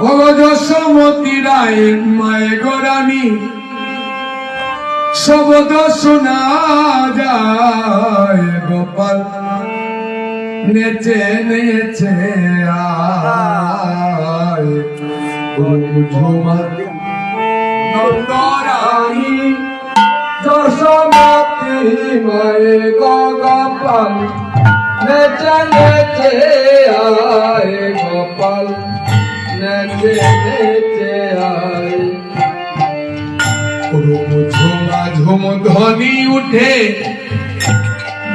অগজসমতি রায় মায়ে গরানি শব্দ শোনা যায় গোপাল। নেচে নেচে আয়। ঝুমা নন্দরানী যশোমতি মায়ে গোপাল। নেচে গোপাল। নেচে নেচে আয় ঝুমা ঝুম ধ্বনি উঠে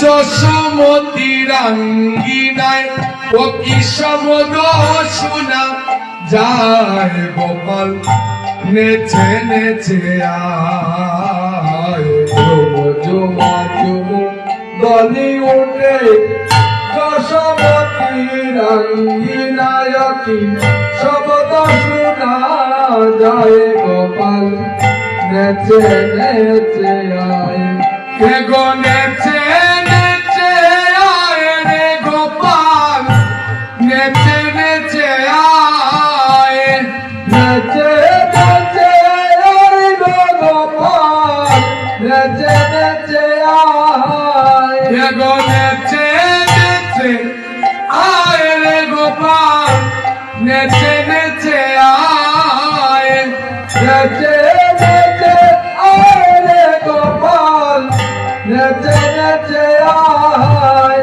যশোমতি রাঙ্গিনায় ও কি শব্দ শোনা যায় গোপাল নেচে নেচে আয় ধ্বনি উঠে যশোমতি রাঙ্গিনায় শব্দ শোনা যায় গোপাল। নেচে নেচে আয়। গো নেচে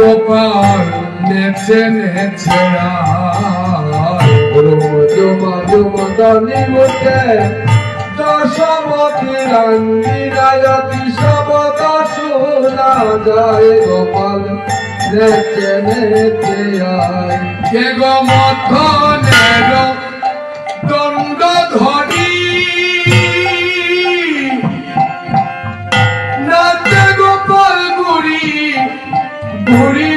গোপাল নেচে নেচে আয় রোজ মাঝু মদনি মুখে দশমতি রঙ্গি নায়কি শবদ শোনা যায় গোপাল নেচে নেচে আয় কে গো মথনের দণ্ড ধরি Would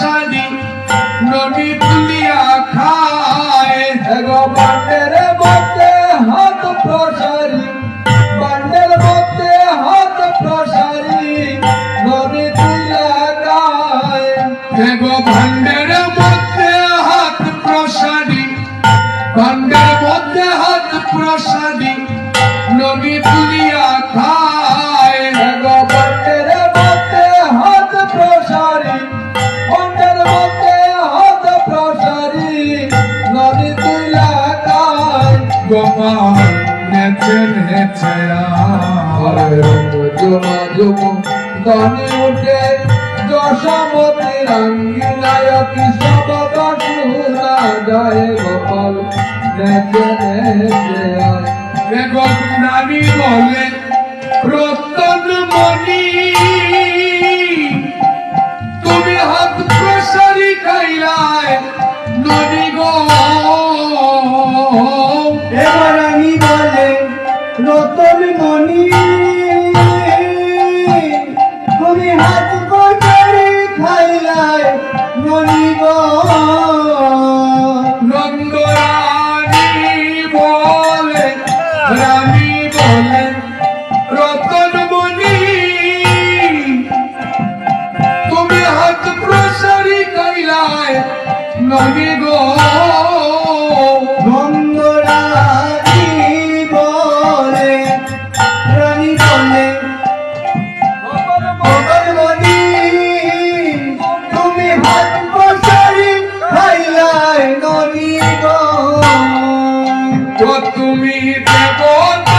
প্রসাদী নদী তুলিয়া খায়। দেখো ভান্ডের মধ্যে হাত প্রসারী ভান্ডের মধ্যে হাত প্রসারী নদী তুলিয়া খায়। দেখো ভান্ডের মধ্যে হাত প্রসারী ভান্ডের মধ্যে হাত প্রসাদী নদী তুলিয়া নেচে আয় জমা জমা ধনী উঠে যশমতি রঙ্গি নায়কি শব্দ শুনা গোপাল। নেচে নেচে আয়। বলে, রতন devil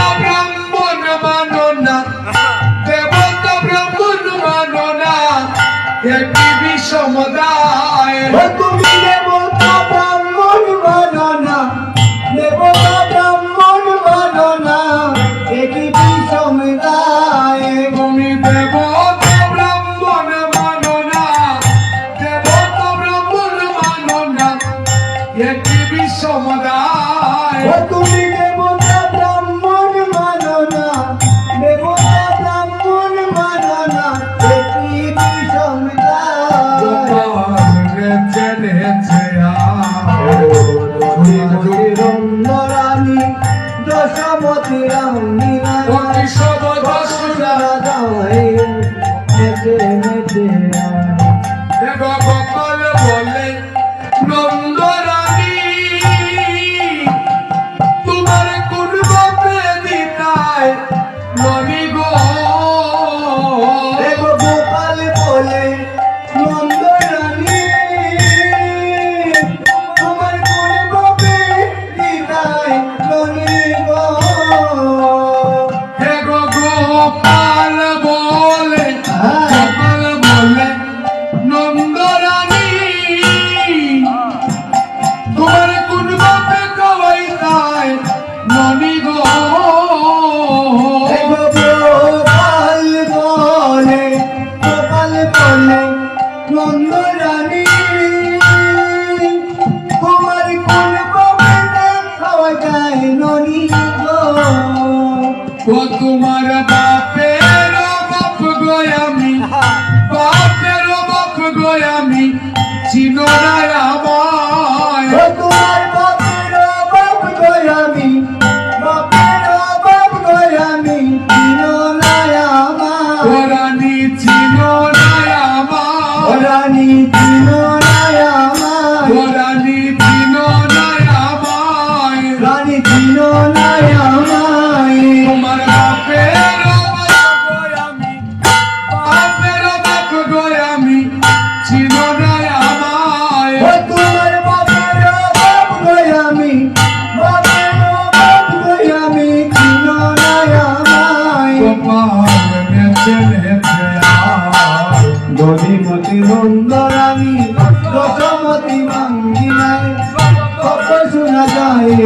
চেনেছে রানী দশমতি রাম নিরা সব দশ রাজা মনে কর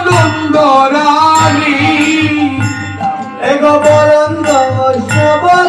বরদণ্ড রানী এগো বরন্দ সবল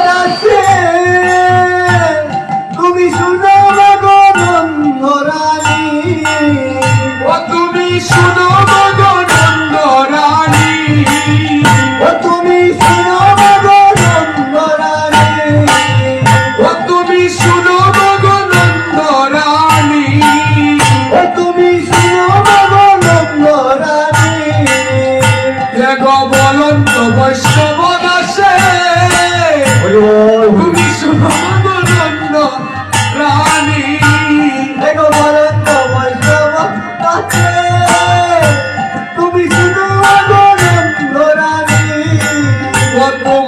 one more.